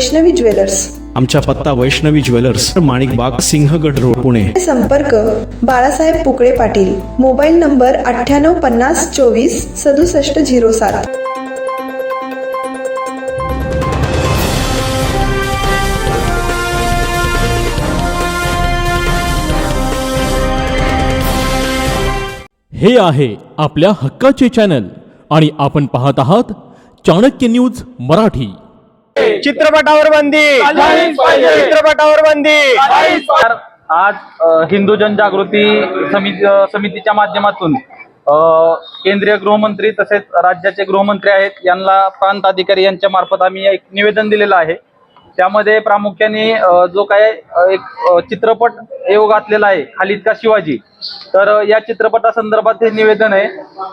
Vaishnavi jewellers. आमचा पत्ता Vaishnavi jewellers माणिक बाग सिंहगड रोड पुणे. संपर्क बाळासाहेब पुकळे पाटील. मोबाईल नंबर अठ्ठ्याण्णव पन्नास चोवीस सदुसष्ट झिरो सात. हे आहे आपल्या हक्काचे चॅनल आणि आपण पाहत आहात चाणक्य न्यूज मराठी. चित्रपटावर बंदी. चित्रपटावर बंदी. आज हिंदू जनजागृती समिती समितीच्या माध्यमातून केंद्रीय गृहमंत्री तसेच राज्याचे गृहमंत्री आहेत यांना प्रांत अधिकारी यांच्या मार्फत आम्ही एक निवेदन दिलेलं आहे. त्यामध्ये प्रामुख्याने जो काय एक चित्रपट येऊ घातलेला आहे खालिद का शिवाजी. तर या चित्रपटा संदर्भात हे निवेदन आहे.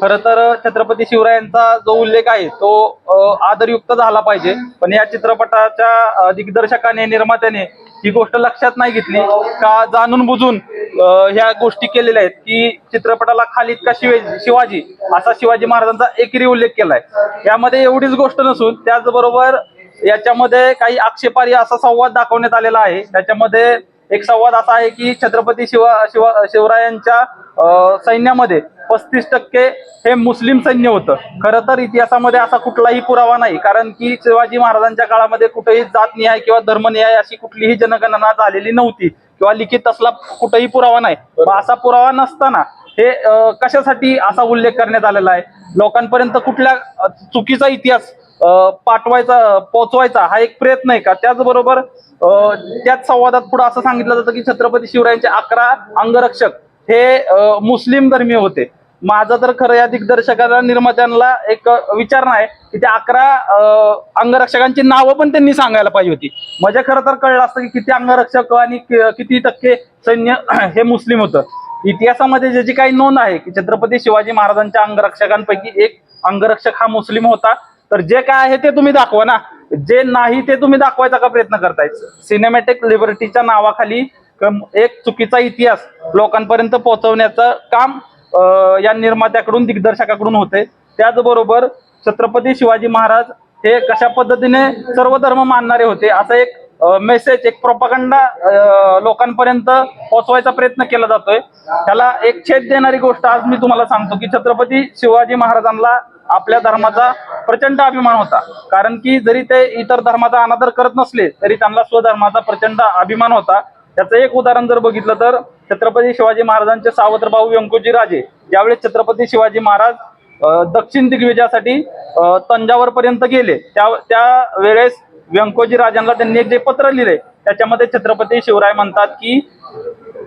खरं तर छत्रपती शिवरायांचा जो उल्लेख आहे तो आदरयुक्त झाला पाहिजे. पण या चित्रपटाच्या दिग्दर्शकाने निर्मात्याने ही गोष्ट लक्षात नाही घेतली. का जाणून बुजून ह्या गोष्टी केलेल्या आहेत की चित्रपटाला खालीद का शिवाजी शिवाजी असा शिवाजी महाराजांचा एकेरी उल्लेख केलाय. यामध्ये एवढीच गोष्ट नसून त्याचबरोबर याच्यामध्ये काही आक्षेपारी असा संवाद दाखवण्यात आलेला आहे. त्याच्यामध्ये एक संवाद असा आहे की छत्रपती शिवा शिवा शिवरायांच्या सैन्यामध्ये पस्तीस टक्के हे मुस्लिम सैन्य होतं. खरं तर इतिहासामध्ये असा कुठलाही पुरावा नाही. कारण की शिवाजी महाराजांच्या काळामध्ये कुठेही जातनिहाय किंवा धर्मनिहाय अशी कुठलीही जनगणना झालेली नव्हती किंवा लिखित असला कुठेही पुरावा नाही. असा पुरावा नसताना हे कशासाठी असा उल्लेख करण्यात आलेला आहे? लोकांपर्यंत कुठल्या चुकीचा इतिहास पाठवायचा पोचवायचा हा एक प्रयत्न आहे का? त्याचबरोबर त्याच संवादात पुढे असं सांगितलं जातं की छत्रपती शिवरायांचे अकरा अंगरक्षक हे मुस्लिम धर्मीय होते. माझं तर खरं या दिग्दर्शकाला निर्मात्यांना एक विचारणा आहे की त्या अकरा अंगरक्षकांची नावं पण त्यांनी सांगायला पाहिजे होती. म्हणजे खरं तर कळलं असतं की किती अंगरक्षक आणि किती टक्के सैन्य हे मुस्लिम होतं. इतिहासामध्ये ज्याची काही नोंद आहे की छत्रपती शिवाजी महाराजांच्या अंगरक्षकांपैकी एक अंगरक्षक हा मुस्लिम होता. तर जे काय आहे ते तुम्ही दाखवा ना. जे नाही ते तुम्ही दाखवायचा का प्रयत्न करताय? सिनेमॅटिक लिबर्टीच्या नावाखाली एक चुकीचा इतिहास लोकांपर्यंत पोहोचवण्याचं काम या निर्मात्याकडून दिग्दर्शकाकडून होते त्याचबरोबर छत्रपती शिवाजी महाराज हे कशा पद्धतीने सर्व धर्म मानणारे होते असा एक मेसेज एक प्रोपागंडा लोकांपर्यंत पोहोचवायचा प्रयत्न केला जातोय. त्याला एक छेद देणारी गोष्ट आज मी तुम्हाला सांगतो की छत्रपती शिवाजी महाराजांना आपल्या धर्माचा प्रचंड अभिमान होता. कारण की जरी ते इतर धर्माचा अनादर करत नसले तरी त्यांना स्वधर्माचा प्रचंड अभिमान होता. त्याचं एक उदाहरण जर बघितलं तर छत्रपती शिवाजी महाराजांचे सावत्र भाऊ व्यंकोजी राजे. ज्यावेळेस छत्रपती शिवाजी महाराज दक्षिण दिग्विजयासाठी तंजावर पर्यंत गेले त्या त्या वेळेस व्यंकोजी राजांना त्यांनी एक जे पत्र लिहिले त्याच्यामध्ये छत्रपती शिवराय म्हणतात की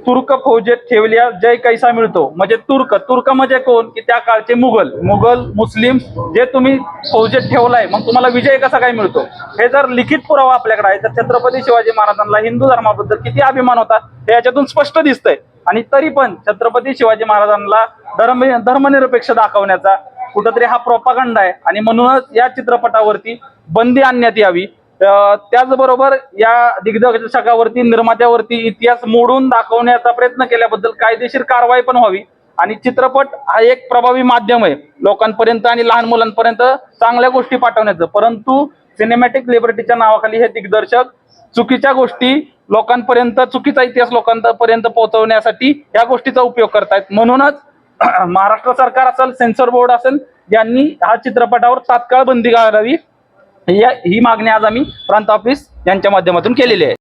तुर्क फौजेत ठेवल्या जय कैसा मिळतो? म्हणजे तुर्क. तुर्क म्हणजे कोण? की त्या काळचे मुघल. मुघल मुस्लिम जे तुम्ही फौजेत ठेवलाय मग तुम्हाला विजय कसा काय मिळतो? हे जर लिखित पुरावा आपल्याकडे आहे तर छत्रपती शिवाजी महाराजांना हिंदू धर्माबद्दल किती अभिमान होता हे याच्यातून स्पष्ट दिसतंय. आणि तरी पण छत्रपती शिवाजी महाराजांना धर्म धर्मनिरपेक्ष दाखवण्याचा कुठंतरी हा प्रोपागंड आहे. आणि म्हणूनच या चित्रपटावरती बंदी आणण्यात यावी. त्याचबरोबर या दिग्दर्शकावरती निर्मात्यावरती इतिहास मोडून दाखवण्याचा प्रयत्न केल्याबद्दल कायदेशीर कारवाई पण व्हावी. आणि चित्रपट हा एक प्रभावी माध्यम आहे. लोकांपर्यंत आणि लहान मुलांपर्यंत चांगल्या गोष्टी पाठवण्याचं. परंतु सिनेमॅटिक लिबर्टीच्या नावाखाली हे दिग्दर्शक चुकीच्या गोष्टी लोकांपर्यंत चुकीचा इतिहास लोकांपर्यंत पोहोचवण्यासाठी या गोष्टीचा उपयोग करतायत. म्हणूनच महाराष्ट्र सरकार असेल सेन्सर बोर्ड असेल यांनी हा चित्रपटावर तात्काळ बंदी घालावी. या ही मागणी आज आम्ही प्रांत ऑफिस यांच्या माध्यमातून केलेली आहे.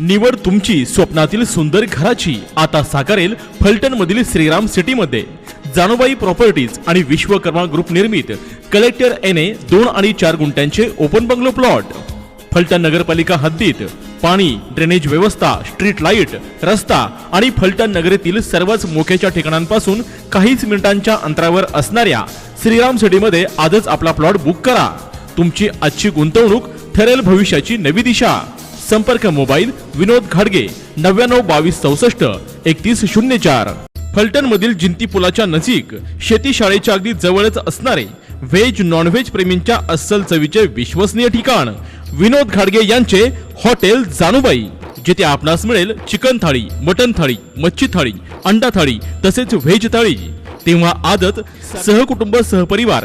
निवड तुमची स्वप्नातील सुंदर घराची. आता साकारेल फलटण मधील श्रीराम सिटी मध्ये जानुबाई प्रॉपर्टीज आणि विश्वकर्मा ग्रुप निर्मित. कलेक्टर एन ए दोन आणि चार गुंठ्यांचे ओपन बंगलो प्लॉट फलटण नगरपालिका हद्दीत. पाणी ड्रेनेज व्यवस्था स्ट्रीट लाइट रस्ता आणि फलटण नगरीतील सर्वच मोक्याच्या ठिकाणांपासून काहीच मिनिटांच्या अंतरावर असणाऱ्या श्रीराम सिटीमध्ये आजच आपला प्लॉट बुक करा. तुमची आजची गुंतवणूक ठरेल भविष्याची नवी दिशा. संपर्क मोबाईल विनोद घाडगे नव्याण्णव बावीस चौसष्ट एकतीस शून्य चार. फलटण मधील जिंती पुलाच्या नजीक शेती शाळेच्या अगदी जवळच असणारे व्हेज नॉनव्हेज प्रेमींच्या अस्सल चवीचे विश्वसनीय ठिकाण. विनोद घाडगे यांचे हॉटेल जानूबाई जिथे आपणास मिळेल चिकन थाळी मटन थाळी मच्छी थाळी अंडा थाळी तसेच व्हेज थाळी. तेव्हा आदत सहकुटुंब सहपरिवार